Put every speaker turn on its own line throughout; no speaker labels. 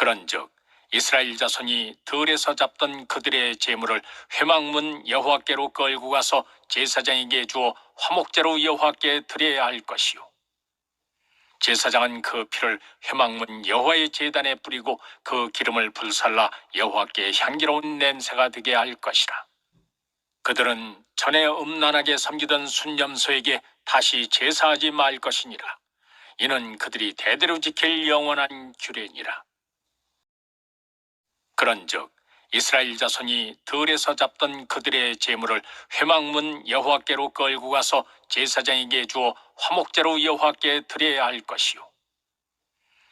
그런즉 이스라엘 자손이 들에서 잡던 그들의 재물을 회막문 여호와께로 끌고 가서 제사장에게 주어 화목제로 여호와께 드려야 할 것이요. 제사장은 그 피를 회막문 여호와의 제단에 뿌리고 그 기름을 불살라 여호와께 향기로운 냄새가 되게 할 것이라. 그들은 전에 음란하게 섬기던 순념소에게 다시 제사하지 말 것이니라. 이는 그들이 대대로 지킬 영원한 규례니라 그런즉 이스라엘 자손이 들에서 잡던 그들의 재물을 회막문 여호와께로 끌고 가서 제사장에게 주어 화목제로 여호와께 드려야 할 것이요.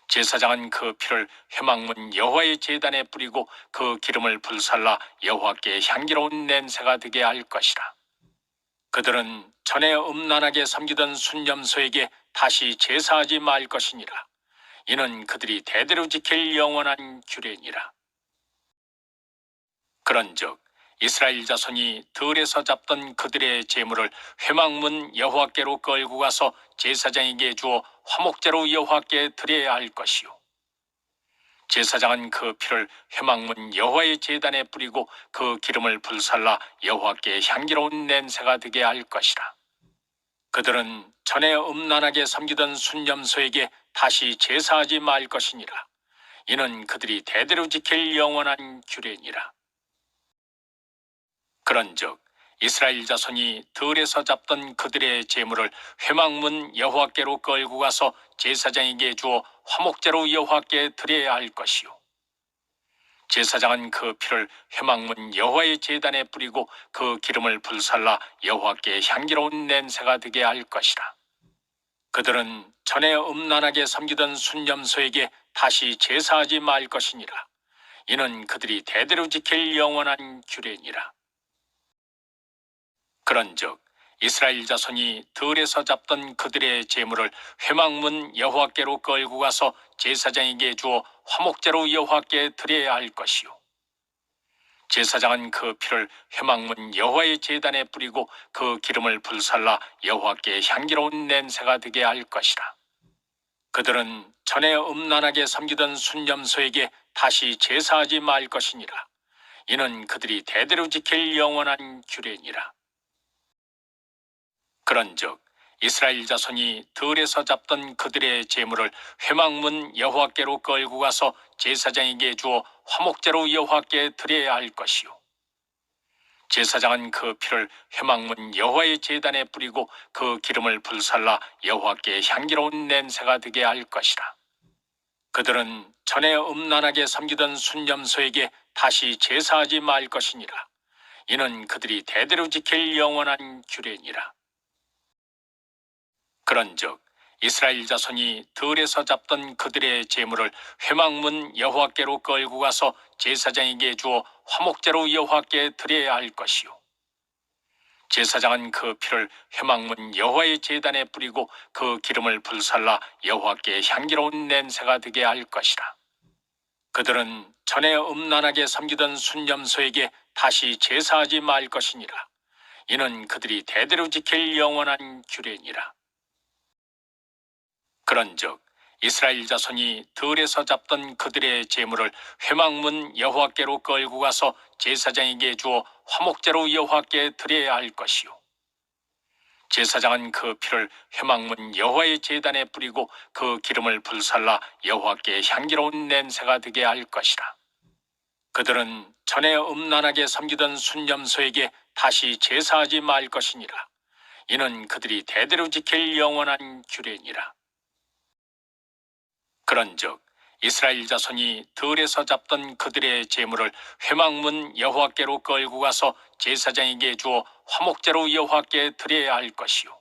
제사장은 그 피를 회막문 여호와의 제단에 뿌리고 그 기름을 불살라 여호와께 향기로운 냄새가 되게 할 것이라. 그들은 전에 음란하게 섬기던 순념소에게 다시 제사하지 말 것이니라. 이는 그들이 대대로 지킬 영원한 규례니라 그런즉 이스라엘 자손이 들에서 잡던 그들의 재물을 회막문 여호와께로 끌고 가서 제사장에게 주어 화목제로 여호와께 드려야 할 것이요. 제사장은 그 피를 회막문 여호와의 제단에 뿌리고 그 기름을 불살라 여호와께 향기로운 냄새가 되게 할 것이라. 그들은 전에 음란하게 섬기던 순념소에게 다시 제사하지 말 것이니라. 이는 그들이 대대로 지킬 영원한 규례니라 그런즉 이스라엘 자손이 들에서 잡던 그들의 재물을 회막문 여호와께로 끌고 가서 제사장에게 주어 화목제로 여호와께 드려야 할 것이요. 제사장은 그 피를 회막문 여호와의 제단에 뿌리고 그 기름을 불살라 여호와께 향기로운 냄새가 되게 할 것이라. 그들은 전에 음란하게 섬기던 순념소에게 다시 제사하지 말 것이니라. 이는 그들이 대대로 지킬 영원한 규례니라 그런즉 이스라엘 자손이 들에서 잡던 그들의 재물을 회막문 여호와께로 끌고 가서 제사장에게 주어 화목제로 여호와께 드려야 할 것이요. 제사장은 그 피를 회막문 여호와의 제단에 뿌리고 그 기름을 불살라 여호와께 향기로운 냄새가 되게 할 것이라. 그들은 전에 음란하게 섬기던 순념소에게 다시 제사하지 말 것이니라. 이는 그들이 대대로 지킬 영원한 규례니라 그런즉 이스라엘 자손이 들에서 잡던 그들의 재물을 회막문 여호와께로 끌고 가서 제사장에게 주어 화목제로 여호와께 드려야 할 것이요. 제사장은 그 피를 회막문 여호와의 제단에 뿌리고 그 기름을 불살라 여호와께 향기로운 냄새가 되게 할 것이라. 그들은 전에 음란하게 섬기던 순념소에게 다시 제사하지 말 것이니라. 이는 그들이 대대로 지킬 영원한 규례니라 그런즉 이스라엘 자손이 들에서 잡던 그들의 재물을 회막문 여호와께로 끌고 가서 제사장에게 주어 화목제로 여호와께 드려야 할 것이요. 제사장은 그 피를 회막문 여호와의 제단에 뿌리고 그 기름을 불살라 여호와께 향기로운 냄새가 되게 할 것이라. 그들은 전에 음란하게 섬기던 순념소에게 다시 제사하지 말 것이니라. 이는 그들이 대대로 지킬 영원한 규례니라 그런즉 이스라엘 자손이 들에서 잡던 그들의 재물을 회막문 여호와께로 끌고 가서 제사장에게 주어 화목제로 여호와께 드려야 할 것이요. 제사장은 그 피를 회막문 여호와의 제단에 뿌리고 그 기름을 불살라 여호와께 향기로운 냄새가 되게 할 것이라. 그들은 전에 음란하게 섬기던 순념소에게 다시 제사하지 말 것이니라. 이는 그들이 대대로 지킬 영원한 규례니라 그런즉 이스라엘 자손이 들에서 잡던 그들의 재물을 회막문 여호와께로 끌고 가서 제사장에게 주어 화목제로 여호와께 드려야 할 것이요.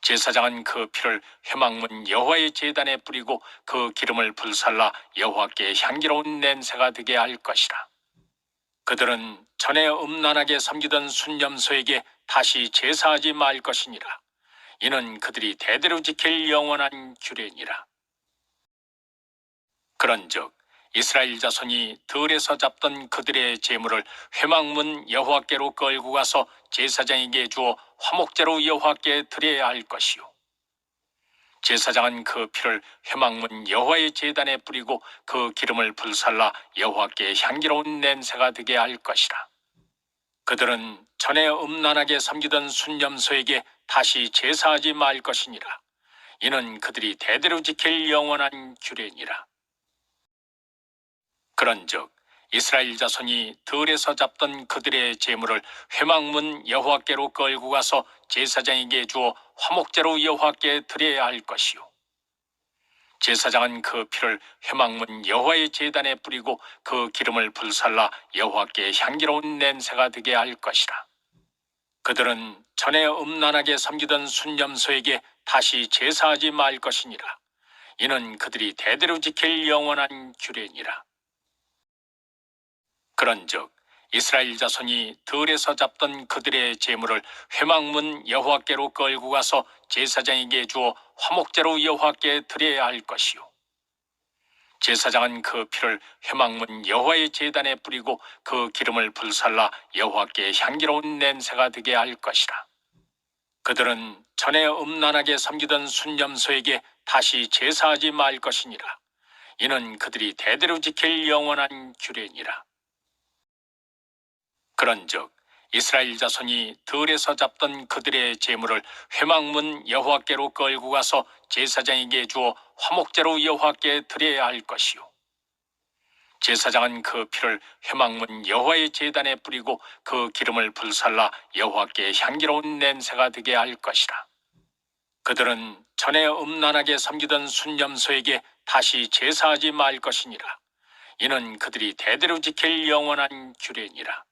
제사장은 그 피를 회막문 여호와의 제단에 뿌리고 그 기름을 불살라 여호와께 향기로운 냄새가 되게 할 것이라. 그들은 전에 음란하게 섬기던 순념소에게 다시 제사하지 말 것이니라. 이는 그들이 대대로 지킬 영원한 규례니라 그런즉 이스라엘 자손이 들에서 잡던 그들의 재물을 회막문 여호와께로 끌고 가서 제사장에게 주어 화목제로 여호와께 드려야 할 것이요 제사장은 그 피를 회막문 여호와의 제단에 뿌리고 그 기름을 불살라 여호와께 향기로운 냄새가 되게 할 것이라. 그들은 전에 음란하게 섬기던 순념소에게 다시 제사하지 말 것이니라. 이는 그들이 대대로 지킬 영원한 규례니라. 그런즉 이스라엘 자손이 들에서 잡던 그들의 재물을 회막문 여호와께로 끌고 가서 제사장에게 주어 화목제로 여호와께 드려야 할 것이요. 제사장은 그 피를 회막문 여호와의 제단에 뿌리고 그 기름을 불살라 여호와께 향기로운 냄새가 되게 할 것이라. 그들은 전에 음란하게 섬기던 순념소에게 다시 제사하지 말 것이니라. 이는 그들이 대대로 지킬 영원한 규례니라. 그런즉 이스라엘 자손이 들에서 잡던 그들의 재물을 회막문 여호와께로 끌고 가서 제사장에게 주어 화목제로 여호와께 드려야 할 것이요. 제사장은 그 피를 회막문 여호와의 제단에 뿌리고 그 기름을 불살라 여호와께 향기로운 냄새가 되게 할 것이라. 그들은 전에 음란하게 섬기던 순념소에게 다시 제사하지 말 것이니라. 이는 그들이 대대로 지킬 영원한 규례니라. 그런즉 이스라엘 자손이 들에서 잡던 그들의 재물을 회막문 여호와께로 끌고 가서 제사장에게 주어 화목제로 여호와께 드려야 할 것이요. 제사장은 그 피를 회막문 여호와의 제단에 뿌리고 그 기름을 불살라 여호와께 향기로운 냄새가 되게 할 것이라. 그들은 전에 음란하게 섬기던 순념소에게 다시 제사하지 말 것이니라. 이는 그들이 대대로 지킬 영원한 규례니라.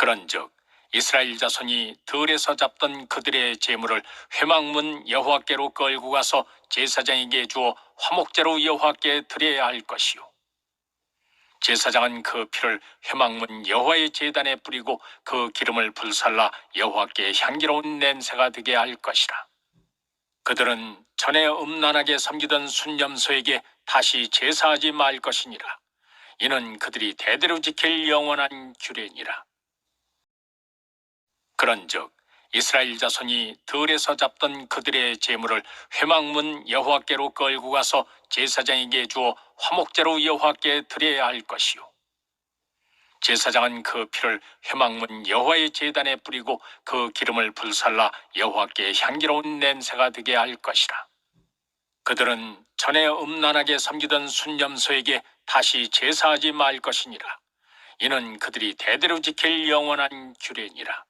그런즉 이스라엘 자손이 들에서 잡던 그들의 재물을 회막문 여호와께로 끌고 가서 제사장에게 주어 화목제로 여호와께 드려야 할 것이요. 제사장은 그 피를 회막문 여호와의 제단에 뿌리고 그 기름을 불살라 여호와께 향기로운 냄새가 되게 할 것이라. 그들은 전에 음란하게 섬기던 순념소에게 다시 제사하지 말 것이니라. 이는 그들이 대대로 지킬 영원한 규례니라. 그런즉 이스라엘 자손이 들에서 잡던 그들의 재물을 회막문 여호와께로 끌고 가서 제사장에게 주어 화목제로 여호와께 드려야 할 것이요. 제사장은 그 피를 회막문 여호와의 제단에 뿌리고 그 기름을 불살라 여호와께 향기로운 냄새가 되게 할 것이라. 그들은 전에 음란하게 섬기던 순념소에게 다시 제사하지 말 것이니라. 이는 그들이 대대로 지킬 영원한 규례니라.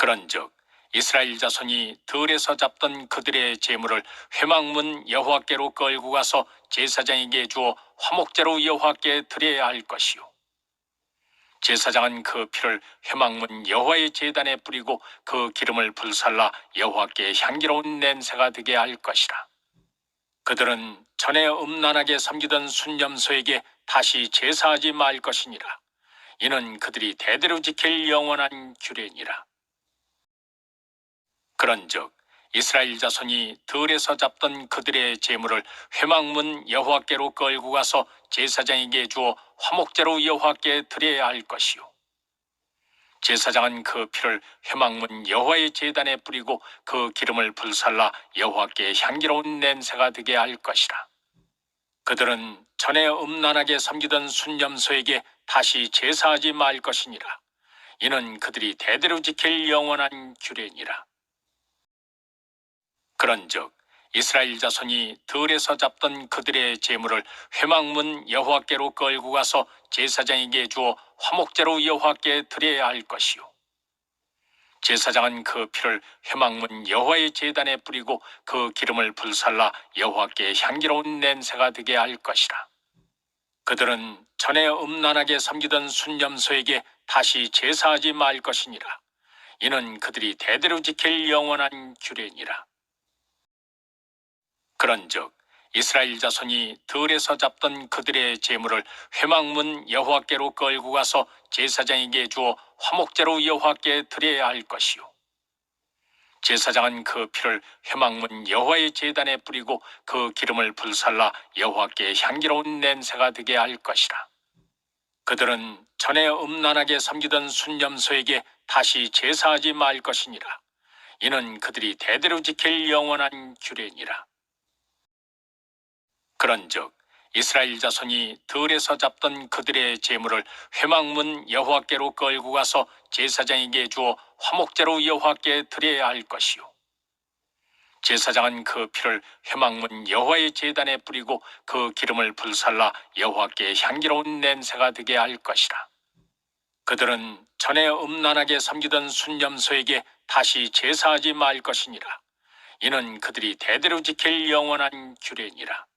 그런즉 이스라엘 자손이 들에서 잡던 그들의 재물을 회막문 여호와께로 끌고 가서 제사장에게 주어 화목제로 여호와께 드려야 할 것이요. 제사장은 그 피를 회막문 여호와의 제단에 뿌리고 그 기름을 불살라 여호와께 향기로운 냄새가 되게 할 것이라. 그들은 전에 음란하게 섬기던 순념소에게 다시 제사하지 말 것이니라. 이는 그들이 대대로 지킬 영원한 규례니라. 그런즉 이스라엘 자손이 들에서 잡던 그들의 재물을 회막문 여호와께로 끌고 가서 제사장에게 주어 화목제로 여호와께 드려야 할 것이요. 제사장은 그 피를 회막문 여호와의 제단에 뿌리고 그 기름을 불살라 여호와께 향기로운 냄새가 되게 할 것이라. 그들은 전에 음란하게 섬기던 순념소에게 다시 제사하지 말 것이니라. 이는 그들이 대대로 지킬 영원한 규례니라. 그런즉 이스라엘 자손이 들에서 잡던 그들의 재물을 회막문 여호와께로 끌고 가서 제사장에게 주어 화목제로 여호와께 드려야 할 것이요. 제사장은 그 피를 회막문 여호와의 제단에 뿌리고 그 기름을 불살라 여호와께 향기로운 냄새가 되게 할 것이라. 그들은 전에 음란하게 섬기던 순념소에게 다시 제사하지 말 것이니라. 이는 그들이 대대로 지킬 영원한 규례니라. 그런즉 이스라엘 자손이 들에서 잡던 그들의 재물을 회막문 여호와께로 끌고 가서 제사장에게 주어 화목제로 여호와께 드려야 할 것이요. 제사장은 그 피를 회막문 여호와의 제단에 뿌리고 그 기름을 불살라 여호와께 향기로운 냄새가 되게 할 것이라. 그들은 전에 음란하게 섬기던 순념소에게 다시 제사하지 말 것이니라. 이는 그들이 대대로 지킬 영원한 규례니라. 그런즉 이스라엘 자손이 들에서 잡던 그들의 재물을 회막문 여호와께로 끌고 가서 제사장에게 주어 화목제로 여호와께 드려야 할 것이요. 제사장은 그 피를 회막문 여호와의 제단에 뿌리고 그 기름을 불살라 여호와께 향기로운 냄새가 되게 할 것이라. 그들은 전에 음란하게 섬기던 순념소에게 다시 제사하지 말 것이니라. 이는 그들이 대대로 지킬 영원한 규례니라.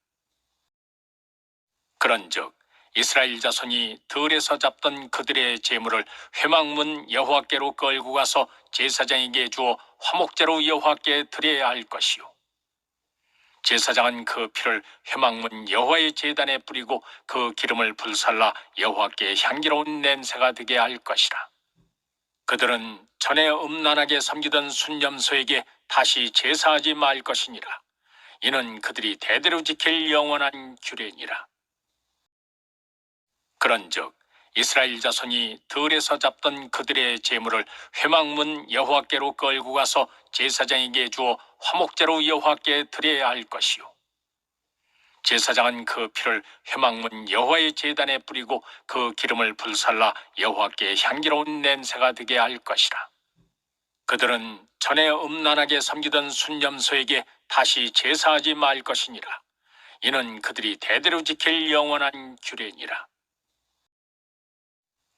그런즉 이스라엘 자손이 들에서 잡던 그들의 재물을 회막문 여호와께로 끌고 가서 제사장에게 주어 화목제로 여호와께 드려야 할 것이요. 제사장은 그 피를 회막문 여호와의 제단에 뿌리고 그 기름을 불살라 여호와께 향기로운 냄새가 되게 할 것이라. 그들은 전에 음란하게 섬기던 순념소에게 다시 제사하지 말 것이니라. 이는 그들이 대대로 지킬 영원한 규례니라. 그런즉 이스라엘 자손이 들에서 잡던 그들의 재물을 회막문 여호와께로 끌고 가서 제사장에게 주어 화목제로 여호와께 드려야 할 것이요. 제사장은 그 피를 회막문 여호와의 제단에 뿌리고 그 기름을 불살라 여호와께 향기로운 냄새가 되게 할 것이라. 그들은 전에 음란하게 섬기던 순념소에게 다시 제사하지 말 것이니라. 이는 그들이 대대로 지킬 영원한 규례니라.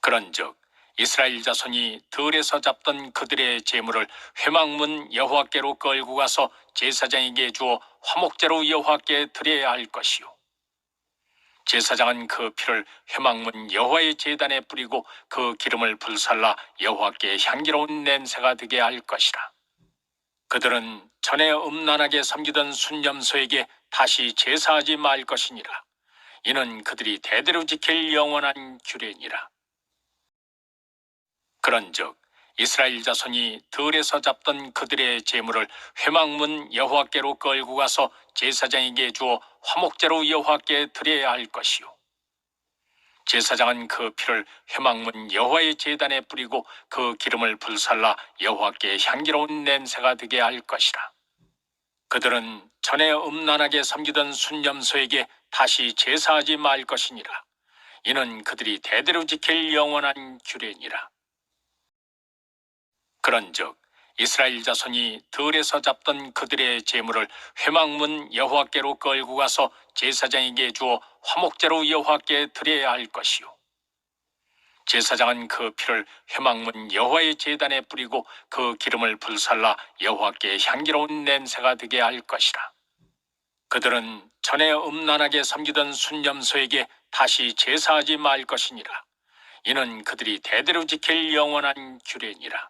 그런즉 이스라엘 자손이 들에서 잡던 그들의 재물을 회막문 여호와께로 끌고 가서 제사장에게 주어 화목제로 여호와께 드려야 할 것이요. 제사장은 그 피를 회막문 여호와의 제단에 뿌리고 그 기름을 불살라 여호와께 향기로운 냄새가 되게 할 것이라. 그들은 전에 음란하게 섬기던 순념소에게 다시 제사하지 말 것이니라. 이는 그들이 대대로 지킬 영원한 규례니라. 그런즉 이스라엘 자손이 들에서 잡던 그들의 재물을 회막문 여호와께로 끌고 가서 제사장에게 주어 화목제로 여호와께 드려야 할 것이요. 제사장은 그 피를 회막문 여호와의 제단에 뿌리고 그 기름을 불살라 여호와께 향기로운 냄새가 되게 할 것이라. 그들은 전에 음란하게 섬기던 순념소에게 다시 제사하지 말 것이니라. 이는 그들이 대대로 지킬 영원한 규례니라. 그런즉 이스라엘 자손이 들에서 잡던 그들의 재물을 회막문 여호와께로 끌고 가서 제사장에게 주어 화목제로 여호와께 드려야 할 것이요. 제사장은 그 피를 회막문 여호와의 제단에 뿌리고 그 기름을 불살라 여호와께 향기로운 냄새가 되게 할 것이라. 그들은 전에 음란하게 섬기던 순념소에게 다시 제사하지 말 것이니라. 이는 그들이 대대로 지킬 영원한 규례니라.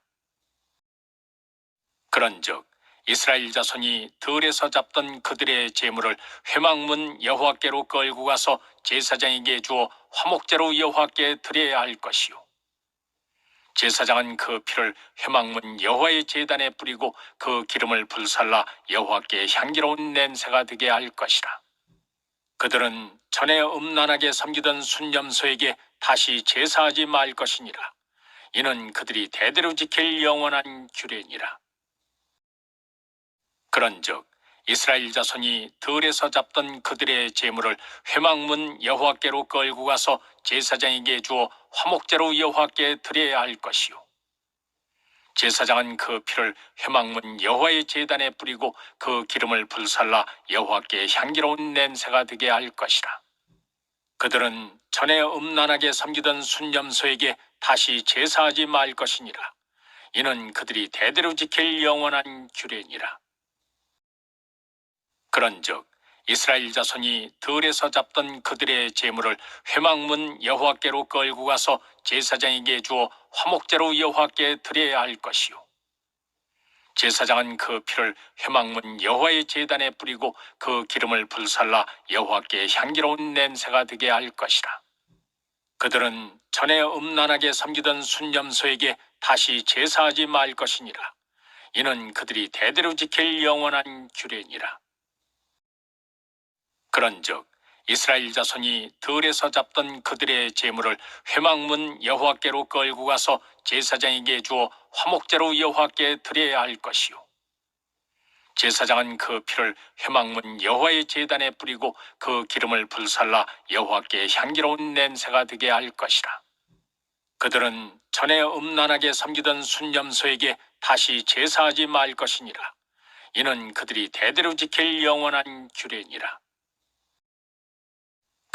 그런즉 이스라엘 자손이 들에서 잡던 그들의 재물을 회막문 여호와께로 끌고 가서 제사장에게 주어 화목제로 여호와께 드려야 할 것이요. 제사장은 그 피를 회막문 여호와의 제단에 뿌리고 그 기름을 불살라 여호와께 향기로운 냄새가 되게 할 것이라. 그들은 전에 음란하게 섬기던 순념소에게 다시 제사하지 말 것이니라. 이는 그들이 대대로 지킬 영원한 규례니라. 그런즉 이스라엘 자손이 들에서 잡던 그들의 재물을 회막문 여호와께로 끌고 가서 제사장에게 주어 화목제로 여호와께 드려야 할 것이요. 제사장은 그 피를 회막문 여호와의 제단에 뿌리고 그 기름을 불살라 여호와께 향기로운 냄새가 되게 할 것이라. 그들은 전에 음란하게 섬기던 순념소에게 다시 제사하지 말 것이니라. 이는 그들이 대대로 지킬 영원한 규례니라. 그런즉 이스라엘 자손이 들에서 잡던 그들의 재물을 회막문 여호와께로 끌고 가서 제사장에게 주어 화목제로 여호와께 드려야 할 것이요. 제사장은 그 피를 회막문 여호와의 제단에 뿌리고 그 기름을 불살라 여호와께 향기로운 냄새가 되게 할 것이라. 그들은 전에 음란하게 섬기던 순념소에게 다시 제사하지 말 것이니라. 이는 그들이 대대로 지킬 영원한 규례니라. 그런즉 이스라엘 자손이 들에서 잡던 그들의 재물을 회막문 여호와께로 끌고 가서 제사장에게 주어 화목제로 여호와께 드려야 할 것이요. 제사장은 그 피를 회막문 여호와의 제단에 뿌리고 그 기름을 불살라 여호와께 향기로운 냄새가 되게 할 것이라. 그들은 전에 음란하게 섬기던 순념소에게 다시 제사하지 말 것이니라. 이는 그들이 대대로 지킬 영원한 규례니라.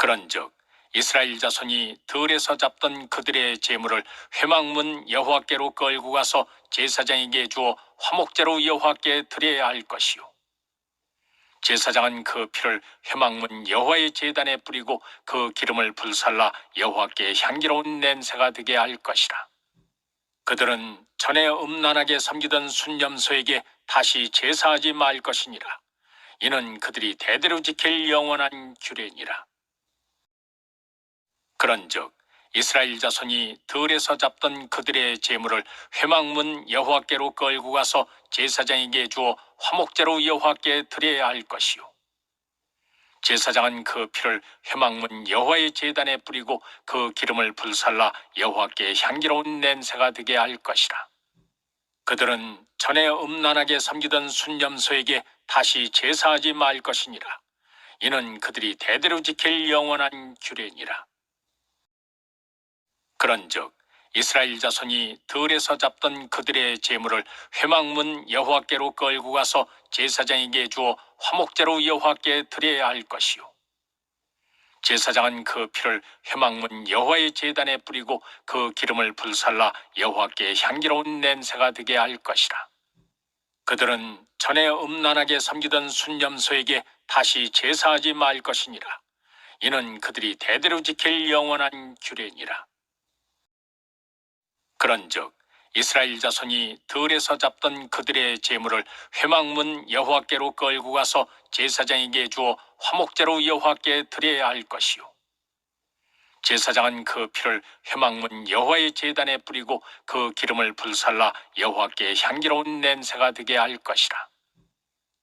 그런즉 이스라엘 자손이 들에서 잡던 그들의 재물을 회막문 여호와께로 끌고 가서 제사장에게 주어 화목제로 여호와께 드려야 할 것이요. 제사장은 그 피를 회막문 여호와의 제단에 뿌리고 그 기름을 불살라 여호와께 향기로운 냄새가 되게 할 것이라. 그들은 전에 음란하게 섬기던 순념소에게 다시 제사하지 말 것이니라. 이는 그들이 대대로 지킬 영원한 규례니라. 그런즉 이스라엘 자손이 들에서 잡던 그들의 재물을 회막문 여호와께로 끌고 가서 제사장에게 주어 화목제로 여호와께 드려야 할 것이요. 제사장은 그 피를 회막문 여호와의 제단에 뿌리고 그 기름을 불살라 여호와께 향기로운 냄새가 되게 할 것이라. 그들은 전에 음란하게 섬기던 순념소에게 다시 제사하지 말 것이니라. 이는 그들이 대대로 지킬 영원한 규례니라. 그런즉 이스라엘 자손이 들에서 잡던 그들의 재물을 회막문 여호와께로 끌고 가서 제사장에게 주어 화목제로 여호와께 드려야 할 것이요. 제사장은 그 피를 회막문 여호와의 제단에 뿌리고 그 기름을 불살라 여호와께 향기로운 냄새가 되게 할 것이라. 그들은 전에 음란하게 섬기던 순념소에게 다시 제사하지 말 것이니라. 이는 그들이 대대로 지킬 영원한 규례니라. 그런즉 이스라엘 자손이 들에서 잡던 그들의 재물을 회막문 여호와께로 끌고 가서 제사장에게 주어 화목제로 여호와께 드려야 할 것이요. 제사장은 그 피를 회막문 여호와의 제단에 뿌리고 그 기름을 불살라 여호와께 향기로운 냄새가 되게 할 것이라.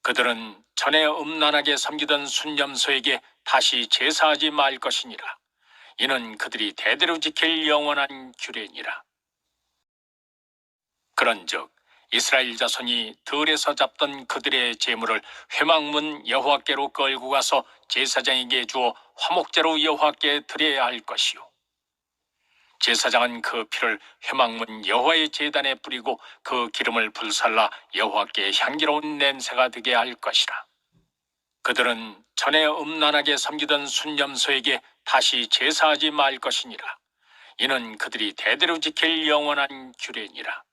그들은 전에 음란하게 섬기던 순념소에게 다시 제사하지 말 것이니라. 이는 그들이 대대로 지킬 영원한 규례니라. 그런즉 이스라엘 자손이 들에서 잡던 그들의 재물을 회막문 여호와께로 끌고 가서 제사장에게 주어 화목제로 여호와께 드려야 할 것이요. 제사장은 그 피를 회막문 여호와의 제단에 뿌리고 그 기름을 불살라 여호와께 향기로운 냄새가 되게 할 것이라. 그들은 전에 음란하게 섬기던 순념소에게 다시 제사하지 말 것이니라. 이는 그들이 대대로 지킬 영원한 규례니라.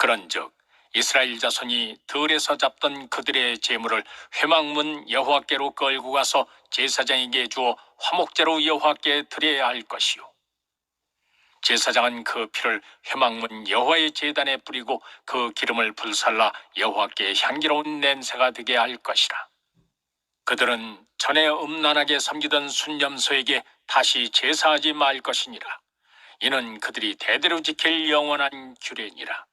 그런즉 이스라엘 자손이 들에서 잡던 그들의 재물을 회막문 여호와께로 끌고 가서 제사장에게 주어 화목제로 여호와께 드려야 할 것이요. 제사장은 그 피를 회막문 여호와의 제단에 뿌리고 그 기름을 불살라 여호와께 향기로운 냄새가 되게 할 것이라. 그들은 전에 음란하게 섬기던 순념소에게 다시 제사하지 말 것이니라. 이는 그들이 대대로 지킬 영원한 규례니라.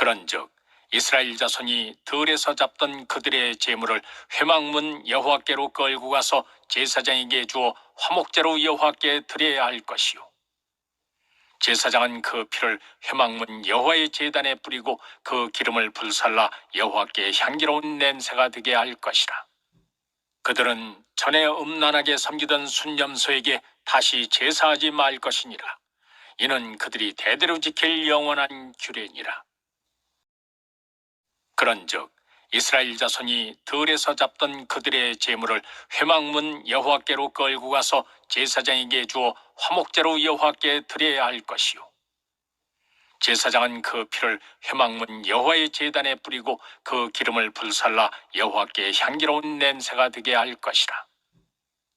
그런즉 이스라엘 자손이 들에서 잡던 그들의 재물을 회막문 여호와께로 끌고 가서 제사장에게 주어 화목제로 여호와께 드려야 할 것이요. 제사장은 그 피를 회막문 여호와의 제단에 뿌리고 그 기름을 불살라 여호와께 향기로운 냄새가 되게 할 것이라. 그들은 전에 음란하게 섬기던 순념소에게 다시 제사하지 말 것이니라. 이는 그들이 대대로 지킬 영원한 규례니라. 그런즉 이스라엘 자손이 들에서 잡던 그들의 재물을 회막문 여호와께로 끌고 가서 제사장에게 주어 화목제로 여호와께 드려야 할 것이요. 제사장은 그 피를 회막문 여호와의 제단에 뿌리고 그 기름을 불살라 여호와께 향기로운 냄새가 되게 할 것이라.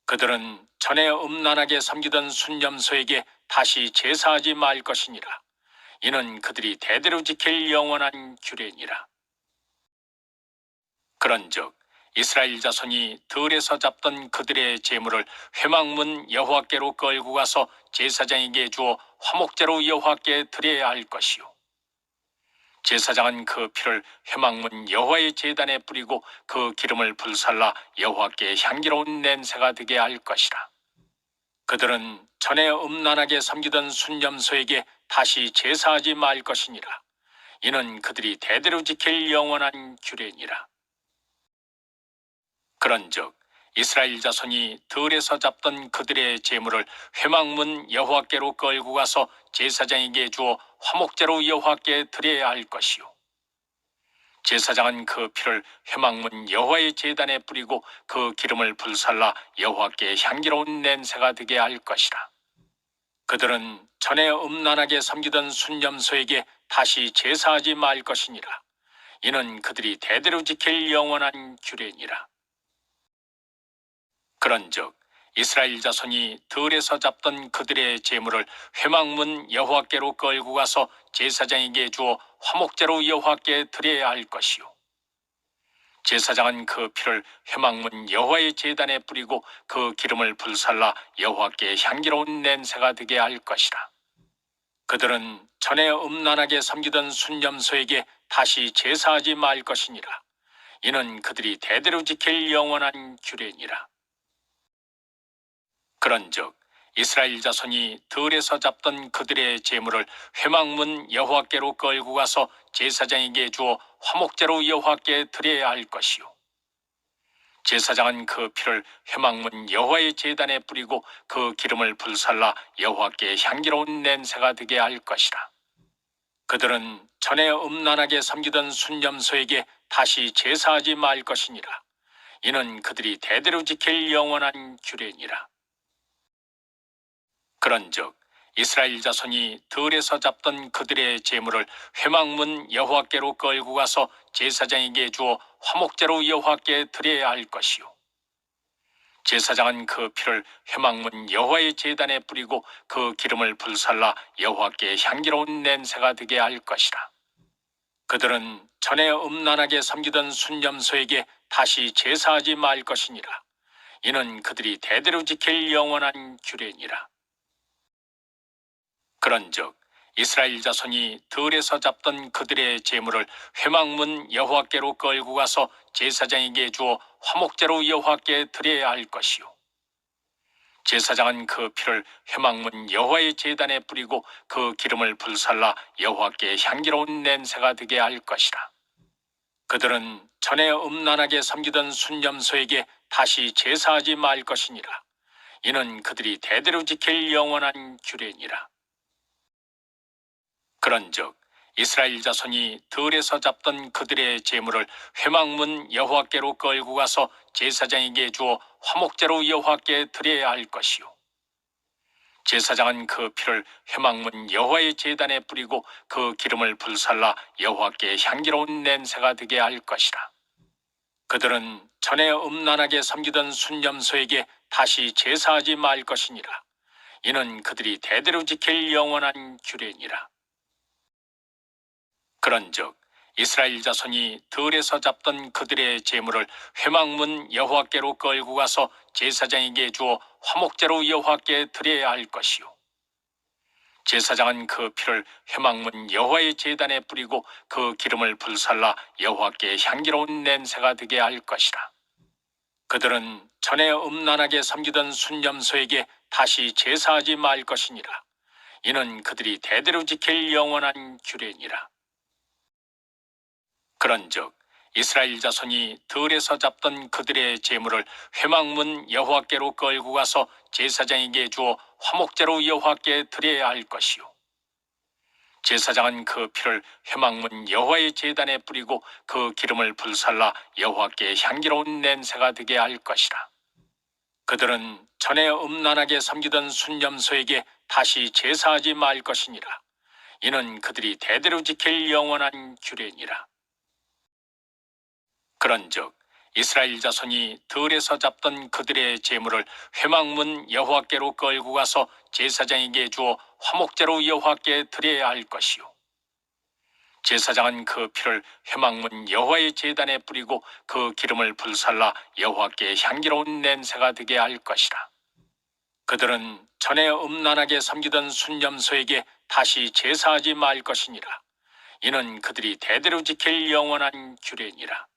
그들은 전에 음란하게 섬기던 순념소에게 다시 제사하지 말 것이니라. 이는 그들이 대대로 지킬 영원한 규례니라. 그런즉 이스라엘 자손이 들에서 잡던 그들의 재물을 회막문 여호와께로 끌고 가서 제사장에게 주어 화목제로 여호와께 드려야 할 것이요. 제사장은 그 피를 회막문 여호와의 제단에 뿌리고 그 기름을 불살라 여호와께 향기로운 냄새가 되게 할 것이라. 그들은 전에 음란하게 섬기던 순념소에게 다시 제사하지 말 것이니라. 이는 그들이 대대로 지킬 영원한 규례니라. 그런즉 이스라엘 자손이 들에서 잡던 그들의 재물을 회막문 여호와께로 끌고 가서 제사장에게 주어 화목제로 여호와께 드려야 할 것이요. 제사장은 그 피를 회막문 여호와의 제단에 뿌리고 그 기름을 불살라 여호와께 향기로운 냄새가 되게 할 것이라. 그들은 전에 음란하게 섬기던 순념소에게 다시 제사하지 말 것이니라. 이는 그들이 대대로 지킬 영원한 규례니라. 그런즉 이스라엘 자손이 들에서 잡던 그들의 재물을 회막문 여호와께로 끌고 가서 제사장에게 주어 화목제로 여호와께 드려야 할 것이요. 제사장은 그 피를 회막문 여호와의 제단에 뿌리고 그 기름을 불살라 여호와께 향기로운 냄새가 되게 할 것이라. 그들은 전에 음란하게 섬기던 순념소에게 다시 제사하지 말 것이니라. 이는 그들이 대대로 지킬 영원한 규례니라. 그런즉 이스라엘 자손이 들에서 잡던 그들의 재물을 회막문 여호와께로 끌고 가서 제사장에게 주어 화목제로 여호와께 드려야 할 것이요. 제사장은 그 피를 회막문 여호와의 제단에 뿌리고 그 기름을 불살라 여호와께 향기로운 냄새가 되게 할 것이라. 그들은 전에 음란하게 섬기던 순념소에게 다시 제사하지 말 것이니라. 이는 그들이 대대로 지킬 영원한 규례니라. 그런즉 이스라엘 자손이 들에서 잡던 그들의 재물을 회막문 여호와께로 끌고 가서 제사장에게 주어 화목제로 여호와께 드려야 할 것이요. 제사장은 그 피를 회막문 여호와의 제단에 뿌리고 그 기름을 불살라 여호와께 향기로운 냄새가 되게 할 것이라. 그들은 전에 음란하게 섬기던 순념소에게 다시 제사하지 말 것이니라. 이는 그들이 대대로 지킬 영원한 규례니라. 그런즉 이스라엘 자손이 들에서 잡던 그들의 재물을 회막문 여호와께로 끌고 가서 제사장에게 주어 화목제로 여호와께 드려야 할 것이요. 제사장은 그 피를 회막문 여호와의 제단에 뿌리고 그 기름을 불살라 여호와께 향기로운 냄새가 되게 할 것이라. 그들은 전에 음란하게 섬기던 순념소에게 다시 제사하지 말 것이니라. 이는 그들이 대대로 지킬 영원한 규례니라. 그런즉 이스라엘 자손이 들에서 잡던 그들의 재물을 회막문 여호와께로 끌고 가서 제사장에게 주어 화목제로 여호와께 드려야 할 것이요. 제사장은 그 피를 회막문 여호와의 제단에 뿌리고 그 기름을 불살라 여호와께 향기로운 냄새가 되게 할 것이라. 그들은 전에 음란하게 섬기던 순념소에게 다시 제사하지 말 것이니라. 이는 그들이 대대로 지킬 영원한 규례니라. 그런즉 이스라엘 자손이 들에서 잡던 그들의 재물을 회막문 여호와께로 끌고 가서 제사장에게 주어 화목제로 여호와께 드려야 할 것이요. 제사장은 그 피를 회막문 여호와의 제단에 뿌리고 그 기름을 불살라 여호와께 향기로운 냄새가 되게 할 것이라. 그들은 전에 음란하게 섬기던 순념소에게 다시 제사하지 말 것이니라. 이는 그들이 대대로 지킬 영원한 규례니라. 그런즉 이스라엘 자손이 들에서 잡던 그들의 재물을 회막문 여호와께로 끌고 가서 제사장에게 주어 화목제로 여호와께 드려야 할 것이요. 제사장은 그 피를 회막문 여호와의 제단에 뿌리고 그 기름을 불살라 여호와께 향기로운 냄새가 되게 할 것이라. 그들은 전에 음란하게 섬기던 순념소에게 다시 제사하지 말 것이니라. 이는 그들이 대대로 지킬 영원한 규례니라. 그런즉 이스라엘 자손이 들에서 잡던 그들의 재물을 회막문 여호와께로 끌고 가서 제사장에게 주어 화목제로 여호와께 드려야 할 것이요. 제사장은 그 피를 회막문 여호와의 제단에 뿌리고 그 기름을 불살라 여호와께 향기로운 냄새가 되게 할 것이라. 그들은 전에 음란하게 섬기던 순념소에게 다시 제사하지 말 것이니라. 이는 그들이 대대로 지킬 영원한 규례니라.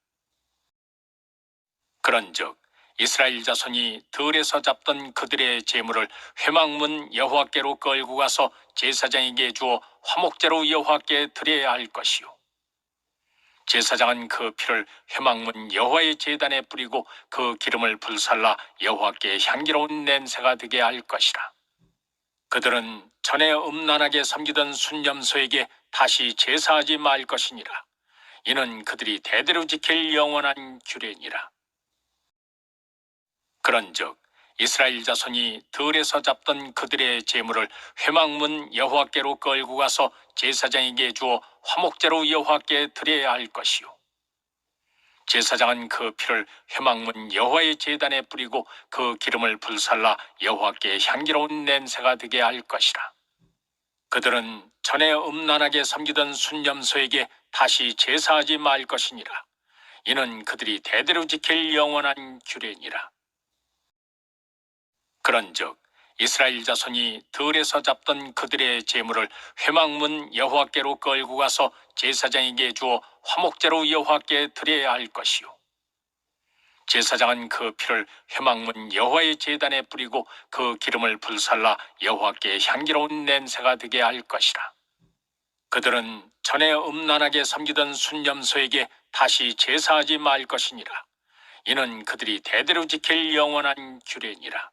그런즉 이스라엘 자손이 들에서 잡던 그들의 재물을 회막문 여호와께로 끌고 가서 제사장에게 주어 화목제로 여호와께 드려야 할 것이요. 제사장은 그 피를 회막문 여호와의 제단에 뿌리고 그 기름을 불살라 여호와께 향기로운 냄새가 되게 할 것이라. 그들은 전에 음란하게 섬기던 순념소에게 다시 제사하지 말 것이니라. 이는 그들이 대대로 지킬 영원한 규례니라. 그런즉 이스라엘 자손이 들에서 잡던 그들의 재물을 회막문 여호와께로 끌고 가서 제사장에게 주어 화목제로 여호와께 드려야 할 것이요. 제사장은 그 피를 회막문 여호와의 제단에 뿌리고 그 기름을 불살라 여호와께 향기로운 냄새가 되게 할 것이라. 그들은 전에 음란하게 섬기던 순념소에게 다시 제사하지 말 것이니라. 이는 그들이 대대로 지킬 영원한 규례니라. 그런즉 이스라엘 자손이 들에서 잡던 그들의 재물을 회막문 여호와께로 끌고 가서 제사장에게 주어 화목제로 여호와께 드려야 할 것이요. 제사장은 그 피를 회막문 여호와의 제단에 뿌리고 그 기름을 불살라 여호와께 향기로운 냄새가 되게 할 것이라. 그들은 전에 음란하게 섬기던 순념소에게 다시 제사하지 말 것이니라. 이는 그들이 대대로 지킬 영원한 규례니라.